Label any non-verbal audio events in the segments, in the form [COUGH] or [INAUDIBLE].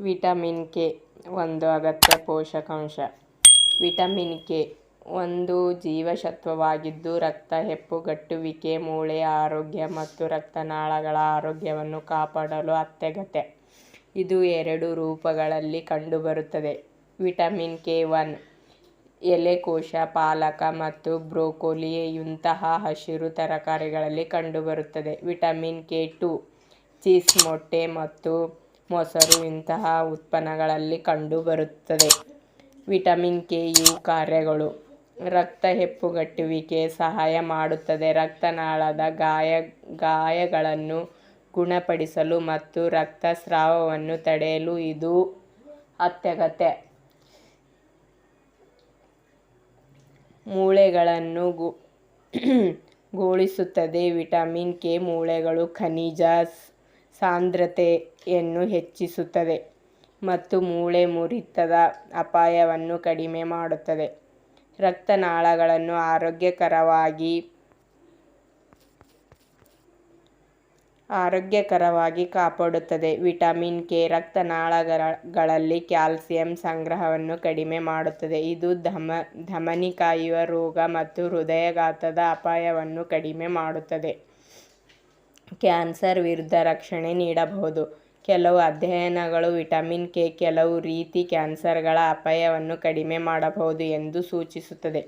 Vitamin K ಒಂದು ಅಗತ್ಯ ಪೋಷಕಾಂಶ. ವಿಟಮಿನ್ ಕೆ ಒಂದು ಜೀವಸತ್ವವಾಗಿದ್ದು, ರಕ್ತ ಹೆಪ್ಪುಗಟ್ಟುವಿಕೆ, ಮೂಳೆ ಆರೋಗ್ಯ ಮತ್ತು ರಕ್ತನಾಳಗಳ ಆರೋಗ್ಯವನ್ನು ಕಾಪಾಡಲು ಅತ್ಯಗತ್ಯ. ಇದು ಎರಡು ರೂಪಗಳಲ್ಲಿ ಕಂಡುಬರುತ್ತದೆ. ವಿಟಮಿನ್ ಕೆ ಒನ್, ಎಲೆಕೋಶ, ಪಾಲಕ ಮತ್ತು ಬ್ರೋಕೋಲಿಯಂತಹ ಹಸಿರು ತರಕಾರಿಗಳಲ್ಲಿ ಕಂಡುಬರುತ್ತದೆ. ವಿಟಮಿನ್ ಕೆ ಟು, ಚೀಸ್ ಮೊಟ್ಟೆ ಮತ್ತು ಮೊಸರು ಇಂತಹ ಉತ್ಪನ್ನಗಳಲ್ಲಿ ಕಂಡುಬರುತ್ತದೆ. ವಿಟಮಿನ್ ಕೆ, ಯು ಕಾರ್ಯಗಳು. ರಕ್ತ ಹೆಪ್ಪುಗಟ್ಟುವಿಕೆ ಸಹಾಯ ಮಾಡುತ್ತದೆ. ರಕ್ತನಾಳದ ಗಾಯ, ಗಾಯಗಳನ್ನು ಗುಣಪಡಿಸಲು ಮತ್ತು ರಕ್ತಸ್ರಾವವನ್ನು ತಡೆಯಲು ಇದು ಅತ್ಯಗತ್ಯ. ಮೂಳೆಗಳನ್ನು [CLEARS THROAT] ಗೋಳಿಸುತ್ತದೆ. ವಿಟಮಿನ್ ಕೆ, ಮೂಳೆಗಳು ಖನಿಜ ಸಾಂದ್ರತೆಯನ್ನು ಹೆಚ್ಚಿಸುತ್ತದೆ ಮತ್ತು ಮೂಳೆ ಮುರಿತದ ಅಪಾಯವನ್ನು ಕಡಿಮೆ ಮಾಡುತ್ತದೆ. ರಕ್ತನಾಳಗಳನ್ನು ಆರೋಗ್ಯಕರವಾಗಿ ಆರೋಗ್ಯಕರವಾಗಿ ಕಾಪಾಡುತ್ತದೆ. ವಿಟಮಿನ್ ಕೆ ರಕ್ತನಾಳಗಳಲ್ಲಿ ಕ್ಯಾಲ್ಸಿಯಂ ಸಂಗ್ರಹವನ್ನು ಕಡಿಮೆ ಮಾಡುತ್ತದೆ. ಇದು ಧಮನಿ ಕಾಯುವ ರೋಗ ಮತ್ತು ಹೃದಯಾಘಾತದ ಅಪಾಯವನ್ನು ಕಡಿಮೆ ಮಾಡುತ್ತದೆ. ಕ್ಯಾನ್ಸರ್ ವಿರುದ್ಧ ರಕ್ಷಣೆ ನೀಡಬಹುದು. ಕೆಲವು ಅಧ್ಯಯನಗಳು ವಿಟಮಿನ್ ಕೆ ಕೆಲವು ರೀತಿ ಕ್ಯಾನ್ಸರ್ಗಳ ಅಪಾಯವನ್ನು ಕಡಿಮೆ ಮಾಡಬಹುದು ಎಂದು ಸೂಚಿಸುತ್ತದೆ.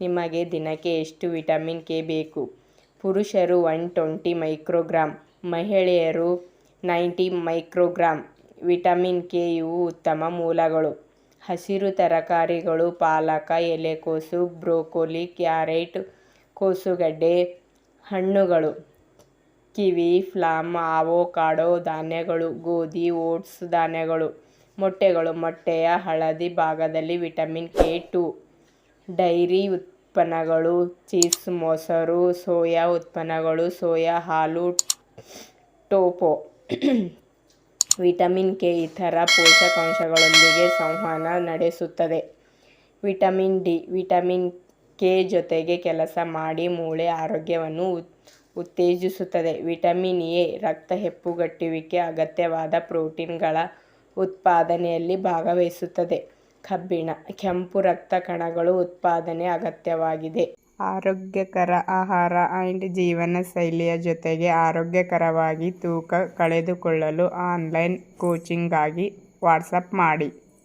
ನಿಮಗೆ ದಿನಕ್ಕೆ ಎಷ್ಟು ವಿಟಮಿನ್ ಕೆ ಬೇಕು? ಪುರುಷರು ಒನ್ ಟ್ವೆಂಟಿ ಮೈಕ್ರೋಗ್ರಾಮ್ ಮಹಿಳೆಯರು ನೈಂಟಿ ಮೈಕ್ರೋಗ್ರಾಮ್ ವಿಟಮಿನ್ ಕೆ ಇವು ಉತ್ತಮ ಮೂಲಗಳು. ಹಸಿರು ತರಕಾರಿಗಳು, ಪಾಲಕ ಎಲೆಕೋಸು ಬ್ರೊಕೊಲಿ, ಕ್ಯಾರೆಟ್, ಕೋಸುಗಡ್ಡೆ, ಹಣ್ಣುಗಳು. ಕಿವಿ ಪ್ಲಮ್ ಆವೊಕಾಡೊ ಧಾನ್ಯಗಳು, ಗೋಧಿ, ಓಟ್ಸ್ ಧಾನ್ಯಗಳು, ಮೊಟ್ಟೆಗಳು, ಮೊಟ್ಟೆಯ ಹಳದಿ ಭಾಗದಲ್ಲಿ ವಿಟಮಿನ್ ಕೆ ಟು. ಡೈರಿ ಉತ್ಪನ್ನಗಳು, ಚೀಸ್, ಮೊಸರು, ಸೋಯಾ ಉತ್ಪನ್ನಗಳು, ಸೋಯಾ, ಹಾಲು, ಟೋಪೋ. ವಿಟಮಿನ್ ಕೆ ಇತರ ಪೋಷಕಾಂಶಗಳೊಂದಿಗೆ ಸಂವಹನ ನಡೆಸುತ್ತದೆ. ವಿಟಮಿನ್ ಡಿ, ವಿಟಮಿನ್ ಕೆ ಜೊತೆಗೆ ಕೆಲಸ ಮಾಡಿ ಮೂಳೆ ಆರೋಗ್ಯವನ್ನು ಉತ್ತೇಜಿಸುತ್ತದೆ. ವಿಟಮಿನ್ ಎ, ರಕ್ತ ಹೆಪ್ಪುಗಟ್ಟುವಿಕೆ, ಅಗತ್ಯವಾದ ಪ್ರೋಟೀನ್ಗಳ ಉತ್ಪಾದನೆಯಲ್ಲಿ ಭಾಗವಹಿಸುತ್ತದೆ. ಕಬ್ಬಿಣ, ಕೆಂಪು ರಕ್ತ ಕಣಗಳು ಉತ್ಪಾದನೆ ಅಗತ್ಯವಾಗಿದೆ. ಆರೋಗ್ಯಕರ ಆಹಾರ ಆ್ಯಂಡ್ ಜೀವನಶೈಲಿಯ ಜೊತೆಗೆ ಆರೋಗ್ಯಕರವಾಗಿ ತೂಕ ಕಳೆದುಕೊಳ್ಳಲು ಆನ್ಲೈನ್ ಕೋಚಿಂಗ್ಗಾಗಿ ವಾಟ್ಸಪ್ ಮಾಡಿ.